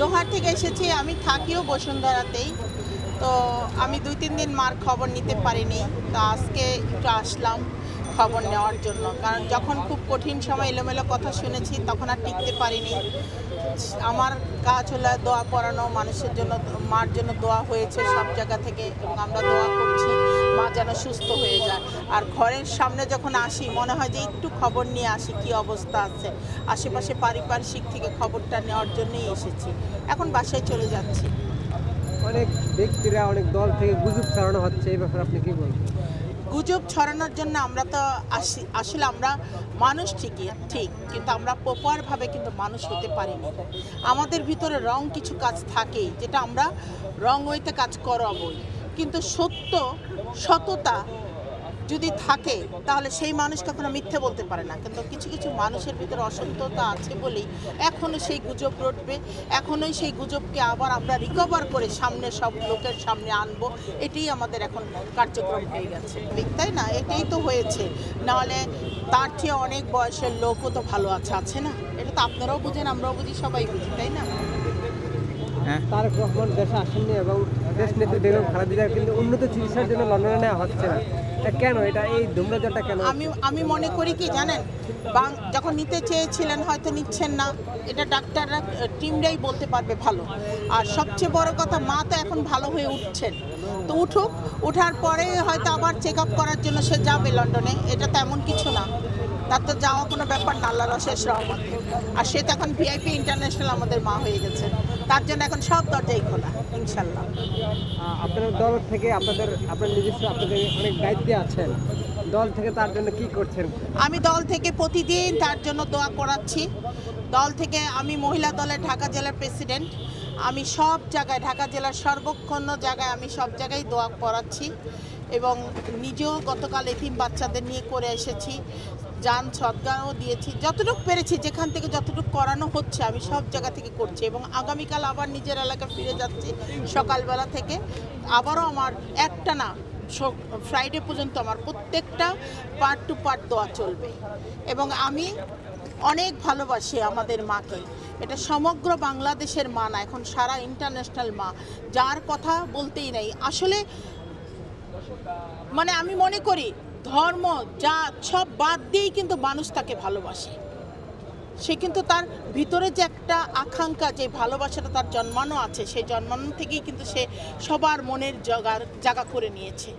দোহার থেকে এসেছি, আমি থাকিও বসুন্ধরাতেই। তো আমি দুই তিন দিন মার খবর নিতে পারিনি, তো আজকে একটু আসলাম খবর নেওয়ার জন্য। কারণ যখন খুব কঠিন সময় এলোমেলো কথা শুনেছি, তখন আর টিকতে পারিনি। আমার কাজ হলো দোয়া পড়ানো মানুষের জন্য, মার জন্য দোয়া হয়েছে সব জায়গা থেকে, এবং আমরা দোয়া করছি। যেন সুস্থ হয়ে যায়। আর ঘরের সামনে যখন আসি মনে হয় যে একটু খবর নিয়ে আসি কি অবস্থা আছে। আশেপাশে পারিপার্শ্বিক থেকে খবরটা নেওয়ার জন্যই এসেছি। এখন বাসায় চলে যাচ্ছি। অনেক ব্যক্তিরা অনেক দল থেকে গুজব ছড়ানো হচ্ছে এই ব্যাপারে আপনি কি বলবেন? গুজব ছড়ানোর জন্য আমরা তো আসি আসলে আমরা মানুষ ঠিকই ঠিক কিন্তু আমরা প্রপারভাবে কিন্তু মানুষ হতে পারিনি। আমাদের ভিতরে রং কিছু কাজ থাকেই যেটা আমরা রং ওইতে কাজ করাবই। কিন্তু সত্য সততা যদি থাকে তাহলে সেই মানুষ কখনো মিথ্যে বলতে পারে না। কিন্তু কিছু কিছু মানুষের ভিতরে অসত্যতা আছে বলেই এখনও সেই গুজব রটবে। এখনোই সেই গুজবকে আবার আমরা রিকভার করে সামনে সব লোকের সামনে আনব। এটাই আমাদের এখন কার্যক্রম হয়ে গেছে। ঠিক তাই না? এটাই তো হয়েছে। নাহলে তার চেয়ে অনেক বয়সের লোকও তো ভালো আছে আছে না? এটা তো আপনারাও বুঝেন আমরাও বুঝি সবাই বুঝি তাই না? হ্যাঁ। তারেক রহমান দেশে আসেননি এবং দেশ বেগম কিন্তু উন্নত চিকিৎসার জন্য লন্ডনে নেওয়া হচ্ছে না। কেন এটা, এই ধূম্রজালটা কেন আমি আমি মনে করি কি জানেন? যখন নিতে চেয়েছিলেন হয়তো নিচ্ছেন না। এটা ডাক্তাররা, টিমরাই বলতে পারবে ভালো। আর সবচেয়ে বড় কথা, মা তো এখন ভালো হয়ে উঠছেন। তো উঠুক ওঠার পরে হয়তো আবার চেক আপ করার জন্য সে যাবে লন্ডনে। এটা তো এমন কিছু না। তার তো যাওয়া কোনো ব্যাপার না আল্লাহর অশেষ রহমত। আর সে তো এখন ভিআইপি ইন্টারন্যাশনাল আমাদের মা হয়ে গেছে। তার জন্য এখন সব দরজাই খোলা ইনশাল্লাহ আপনার দল থেকে আপনাদের আপনার নিজস্ব আপনাদের অনেক দায়িত্বে আছেন। দল থেকে তার জন্য কি করছেন? আমি দল থেকে প্রতিদিন তার জন্য দোয়া করাচ্ছি। দল থেকে আমি মহিলা দলের ঢাকা জেলার প্রেসিডেন্ট। আমি সব জায়গায়, ঢাকা জেলার সর্বক্ষণ জায়গায় আমি সব জায়গায় দোয়া পড়াচ্ছি এবং নিজেও গতকাল এতিম বাচ্চাদের নিয়ে করে এসেছি যান সদ্গাও দিয়েছি, যতটুকু পেরেছি, যেখান থেকে যতটুকু করানো হচ্ছে আমি সব জায়গা থেকে করছি এবং আগামীকাল আবার নিজের এলাকা ফিরে যাচ্ছি সকালবেলা থেকে। আবারও আমার একটা না ফ্রাইডে পর্যন্ত আমার প্রত্যেকটা পার্ট টু পার্ট দেওয়া চলবে। এবং আমি অনেক ভালোবাসি আমাদের মাকে। এটা সমগ্র বাংলাদেশের মা না, এখন সারা ইন্টারন্যাশনাল মা। যার কথা বলতেই নেই। আসলে মানে আমি মনে করি, ধর্ম যা সব বাদ দিয়েই কিন্তু মানুষ তাকে ভালোবাসে। সে কিন্তু তার ভিতরে যে একটা আকাঙ্ক্ষা, যে ভালোবাসাটা তার জন্মানো আছে, সেই জন্মানো থেকেই কিন্তু সে সবার মনের জাগার জায়গা করে নিয়েছে।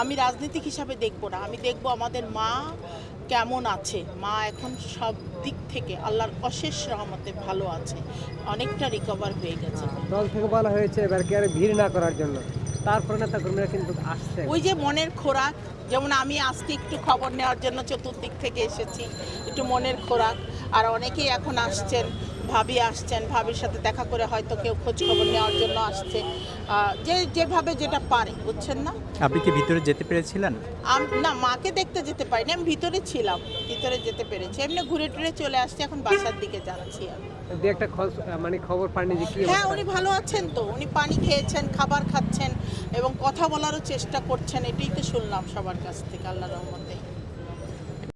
আমি রাজনীতিক হিসাবে দেখব না। আমি দেখব আমাদের মা কেমন আছে। মা এখন সব দিক থেকে আল্লাহর অশেষ রহমতে ভালো আছে। অনেকটা রিকভার হয়ে গেছে। দল থেকে বলা হয়েছে, এবার ভিড় না করার জন্য? তারপরে নেতা কর্মীরা কিন্তু আসছে। ওই যে মনের খোরাক, যেমন আমি আজকে একটু খবর নেওয়ার জন্য চতুর্দিক থেকে এসেছি, একটু মনের খোরাক। আর অনেকেই এখন আসছেন ভাবি আসছেন ভাবির সাথে দেখা করে হয়তো কেউ খোঁজ খবর নেওয়ার জন্য আসছে। যে যেভাবে যেটা পারে বুঝছেন না? আপনি কি ভিতরে যেতে পেরেছিলেন? না মাকে দেখতে যেতে পারিনি আমি ভিতরে ছিলাম ভিতরে যেতে পেরেছি। এমনি ঘুরে টুরে চলে আসছি এখন বাসার দিকে যাচ্ছি আমি। দু একটা খোঁজ মানে খবর পাননি যে কি হ্যাঁ উনি ভালো আছেন তো উনি পানি খেয়েছেন খাবার খাচ্ছেন এবং কথা বলারও চেষ্টা করছেন এটাই তো শুনলাম সবার কাছ থেকে আল্লাহ রহমতে